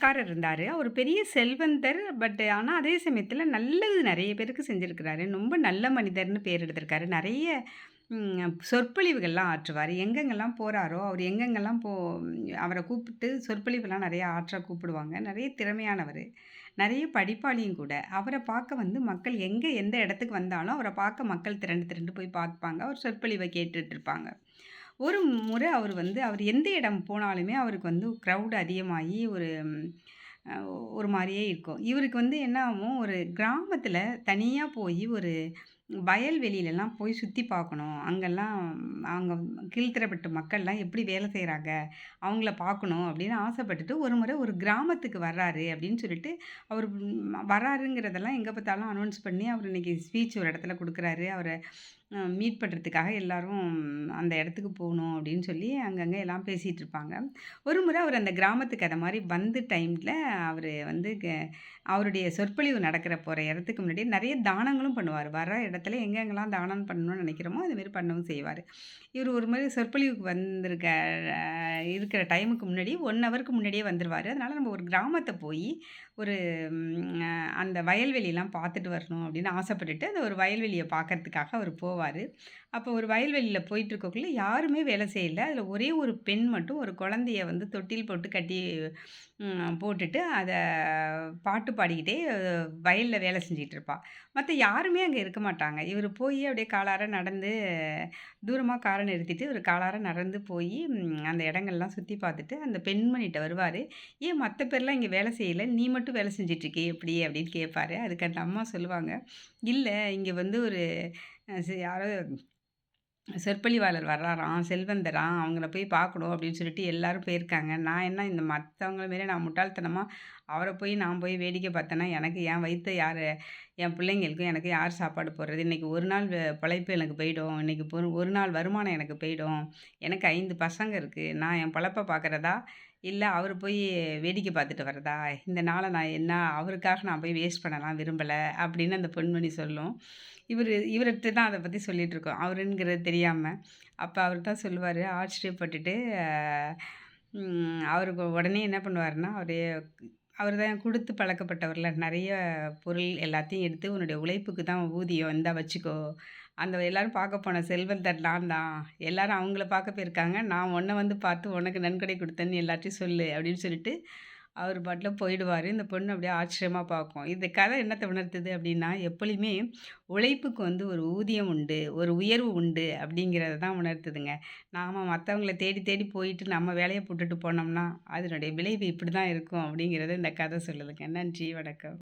பணக்காரர் இருந்தார் அவர் பெரிய செல்வந்தர். பட் ஆனால் அதே சமயத்தில் நல்லது நிறைய பேருக்கு செஞ்சுருக்கிறாரு ரொம்ப நல்ல மனிதர்னு பேர் எடுத்திருக்காரு. நிறைய சொற்பொழிவுகள்லாம் ஆற்றுவார் எங்கெங்கெல்லாம் போகிறாரோ அவர் எங்கெங்கெல்லாம் போ அவரை கூப்பிட்டு சொற்பொழிவுலாம் நிறைய ஆற்ற கூப்பிடுவாங்க. நிறைய திறமையானவர் நிறைய படிப்பாளியும் கூட. அவரை பார்க்க வந்து மக்கள் எங்கே எந்த இடத்துக்கு வந்தாலும், அவரை பார்க்க மக்கள் திரண்டு திரண்டு போய் பார்ப்பாங்க. அவர் சொற்பொழிவை கேட்டுட்ருப்பாங்க ஒரு முறை அவர் வந்து அவர் எந்த இடம் போனாலுமே அவருக்கு வந்து க்ரௌட் அதிகமாகி ஒரு ஒரு மாதிரியே இருக்கும். இவருக்கு வந்து என்ன ஆகும், ஒரு கிராமத்தில் தனியாக போய் ஒரு வயல்வெளியிலலாம் போய் சுற்றி பார்க்கணும். அங்கெல்லாம் அவங்க கீழ்த்திரப்பட்ட மக்கள்லாம் எப்படி வேலை செய்கிறாங்க அவங்கள பார்க்கணும் அப்படின்னு ஆசைப்பட்டுட்டு ஒரு முறை ஒரு கிராமத்துக்கு வர்றாரு அப்படின்னு சொல்லிட்டு, அவர் வராருங்கிறதெல்லாம் எங்கே பார்த்தாலும் அனௌன்ஸ் பண்ணி, அவர் இன்னைக்கு ஸ்பீச் ஒரு இடத்துல கொடுக்குறாரு அவரை மீட் பண்ணுறதுக்காக எல்லாரும் அந்த இடத்துக்கு போகணும் அப்படின்னு சொல்லி அங்கங்கே எல்லாம் பேசிகிட்டு இருப்பாங்க. ஒரு முறை அவர் அந்த கிராமத்துக்கு அதை மாதிரி வந்த டைமில் அவர் வந்து க அவருடைய சொற்பொழிவு நடக்கிற போகிற இடத்துக்கு முன்னாடி நிறைய தானங்களும் பண்ணுவார். வர இடத்துல எங்கெங்கெல்லாம் தானம் பண்ணணும்னு நினைக்கிறோமோ அதுமாரி பண்ணவும் செய்வார். இவர் ஒரு மாதிரி சொற்பொழிவுக்கு வந்திருக்க இருக்கிற டைமுக்கு முன்னாடி ஒன் ஹவருக்கு முன்னாடியே வந்துடுவார் அதனால் நம்ம ஒரு கிராமத்தை போய் ஒரு அந்த வயல்வெளியெல்லாம் பார்த்துட்டு வரணும் அப்படின்னு ஆசைப்பட்டுட்டு, அந்த ஒரு வயல்வெளியை பார்க்கறதுக்காக அவர் போவார். அப்போ ஒரு வயல்வெளியில் போயிட்டுருக்கக்குள்ளே யாருமே வேலை செய்யலை அதில் ஒரே ஒரு பெண் மட்டும் ஒரு குழந்தைய வந்து தொட்டில் போட்டு கட்டி போட்டுட்டு, அதை பாட்டு பாடிக்கிட்டே வயலில் வேலை செஞ்சிகிட்ருப்பாள் மற்ற யாருமே அங்கே இருக்க மாட்டாங்க. இவர் போய் அப்படியே காலார நடந்து தூரமாக காரை நிறுத்திட்டு, ஒரு காலார நடந்து போய் அந்த இடங்கள்லாம் சுற்றி பார்த்துட்டு, அந்த பெண்மணிகிட்ட வருவார் "ஏன் மற்ற பேர்லாம் இங்கே வேலை செய்யல? நீ மட்டும் வேலை செஞ்சிட்ருக்கே எப்படி?" அப்படின்னு கேட்பாரு. அதுக்கு அந்த அம்மா சொல்லுவாங்க, இல்லை இங்கே வந்து ஒரு யாரோ சொற்பொழிவாளர் வர்றாராம், செல்வந்தராம். அவங்கள போய் பார்க்கணும் அப்படின்னு சொல்லிட்டு எல்லாரும் போயிருக்காங்க. நான் என்ன இந்த மற்றவங்கள மாரி நான் முட்டாள்தனமாக அவரை போய் நான் போய் வேடிக்கை பார்த்தேன்னா, எனக்கு என் வயிற்று யார் என் பிள்ளைங்களுக்கும் எனக்கு யார் சாப்பாடு போடுறது? இன்றைக்கி ஒரு நாள் பிழைப்பு எனக்கு போயிடும். இன்றைக்கி ஒரு நாள் வருமானம் எனக்கு போயிடும். எனக்கு ஐந்து பசங்க இருக்குது நான் என் பொழப்ப பார்க்குறதா? இல்லை அவர் போய் வேடிக்கை பார்த்துட்டு வரதா இந்த நாளை நான் என்ன அவருக்காக நான் போய் வேஸ்ட் பண்ணலாம் விரும்பலை அப்படின்னு அந்த பெண்மணி சொல்லும். இவரு இவர்கிட்ட தான் அதை பற்றி சொல்லிட்டுருக்கோம். அவருங்கிறது தெரியாமல் அப்போ அவர் தான் சொல்லுவார் ஆச்சரியப்பட்டுட்டு, அவருக்கு உடனே என்ன பண்ணுவாருன்னா, அவரே அவர் தான் கொடுத்து பழக்கப்பட்டவரில் நிறைய பொருள் எல்லாத்தையும் எடுத்து, "உன்னுடைய உழைப்புக்கு தான் ஊதியம். இந்தா வச்சுக்கோ. அந்த எல்லோரும் பார்க்க போன செல்வந்தர் நான் தான். எல்லாரும் அவங்கள பார்க்க போயிருக்காங்க. நான் உன்னை வந்து பார்த்து உனக்கு நன்கொடை கொடுத்தேன்னு எல்லாத்தையும் சொல்லு." அப்படின்னு சொல்லிட்டு அவர் பாட்டில் போயிடுவார் இந்த பொண்ணு அப்படியே ஆச்சரியமா பார்க்கும். இந்த கதை என்னத்தை உணர்த்துது அப்படின்னா, எப்பொழுதுமே உழைப்புக்கு வந்து ஒரு ஊதியம் உண்டு. ஒரு உயர்வு உண்டு அப்படிங்கிறத தான் உணர்த்துதுங்க. நாம் மற்றவங்கள தேடி தேடி போயிட்டு நம்ம வேலையை போட்டுட்டு போனோம்னா, அதனுடைய விளைவு இப்படி தான் இருக்கும் அப்படிங்கிறத இந்த கதை சொல்லுதுங்க. நன்றி, வணக்கம்.